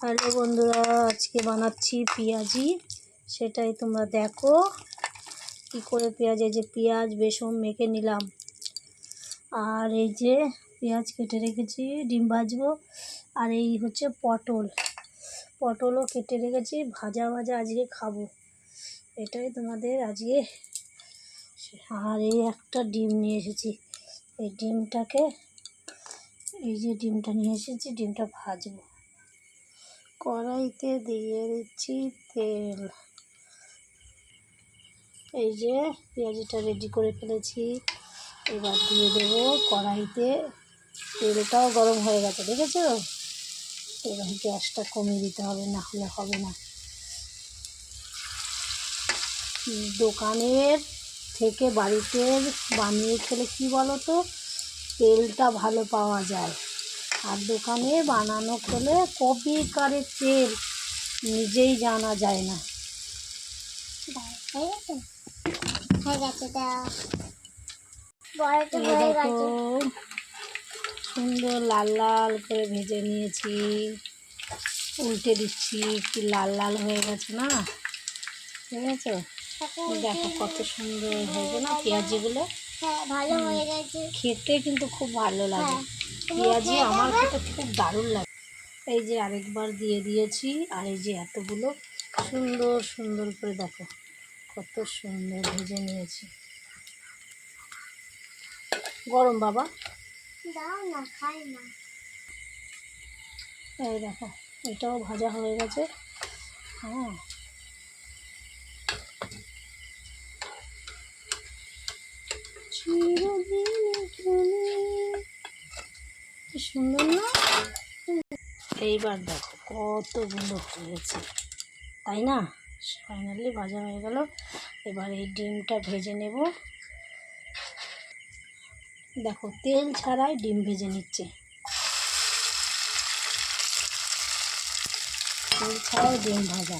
Hello বন্ধুরা, আজকে বানাচ্ছি পেঁয়াজি। সেটাই তোমরা দেখো কি করে পেঁয়াজ, এই যে পেঁয়াজ, বেসন মেখে নিলাম। আর এই যে পেঁয়াজ কেটে রেখেছি, ডিম ভাজবো। আর এই হচ্ছে পটল। পটলও কেটে রেখেছি, ভাজা ভাজা আজকে খাব। এটাই তোমাদের আজকে। আর এই একটা ডিম নিয়ে এসেছি। এই ডিমটাকে, এই যে ডিমটা নিয়ে এসেছি, ডিমটা ভাজবো। কড়াইতে দিয়ে দিচ্ছি তেল। এই যে পেঁয়াজিটা রেডি করে ফেলেছি, এবার দিয়ে দেবো কড়াইতে। তেলটাও গরম হয়ে গেছে, দেখেছ? এবার গ্যাসটা কমিয়ে দিতে হবে, না হলে হবে না। দোকানের থেকে বাড়িতে বানিয়ে খেলে কি বলো তো তেলটা ভালো পাওয়া যায়। আর দোকানে বানানো খেলে কপি কারে তেল নিজেই জানা যায় না। সুন্দর লাল লাল করে ভেজে নিয়েছি। উল্টে দিচ্ছি কি লাল লাল হয়ে গেছে না? ঠিক আছে? দেখো কত সুন্দর হয়েছে না পেঁয়াজিগুলো? ভালো হয়ে গেছে। খেতে কিন্তু খুব ভালো লাগে। হ্যাঁ। পেঁয়াজি আমার খেতে খুব দারুণ লাগে। এই যে আরেকবার দিয়ে দিয়েছি আর এই যে এতগুলো সুন্দর সুন্দর করে দেখো কত সুন্দর ভেজে নিয়েছি। গরম বাবা? দাও না খাই না। এই দেখো এটাও ভাজা হয়ে গেছে। হ্যাঁ। কি সুন্দর না এইবার দেখো কতগুলো হয়েছে। তাই না? ফাইনালি ভাজা হয়ে গেল। এবার এই ডিমটা ভেজে নেব। দেখো তেল ছাড়াই ডিম ভেজে নিচ্ছে। তেল ছাড়াও ডিম ভাজা।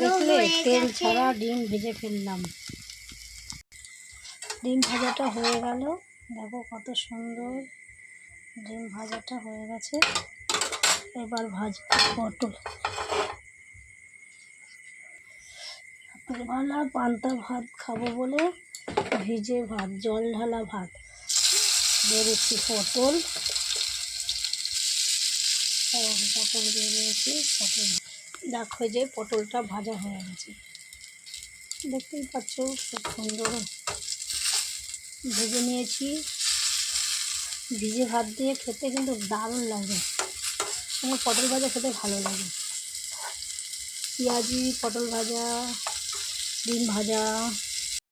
দেখলে তেল ছাড়া ডিম ভেজে ফেললাম। ডিম ভাজাটা হয়ে গেল। দেখো কত সুন্দর ডিম ভাজাটা হয়ে গেছে। এবার ভাজ পটল। রাত্রিবেলা পান্তা ভাত খাব বলে ভিজে ভাত, জল ঢালা ভাত। বেরোচ্ছি পটল। পটল দিয়ে দিয়েছি, পটল। দেখো যে পটলটা ভাজা হয়ে গেছে। দেখতেই পাচ্ছ খুব সুন্দর ভেজে নিয়েছি। ভিজে ভাত দিয়ে খেতে কিন্তু দারুণ লাগে। এবং পটল ভাজা খেতে ভালো লাগে। পেঁয়াজি, পটল ভাজা, ডিম ভাজা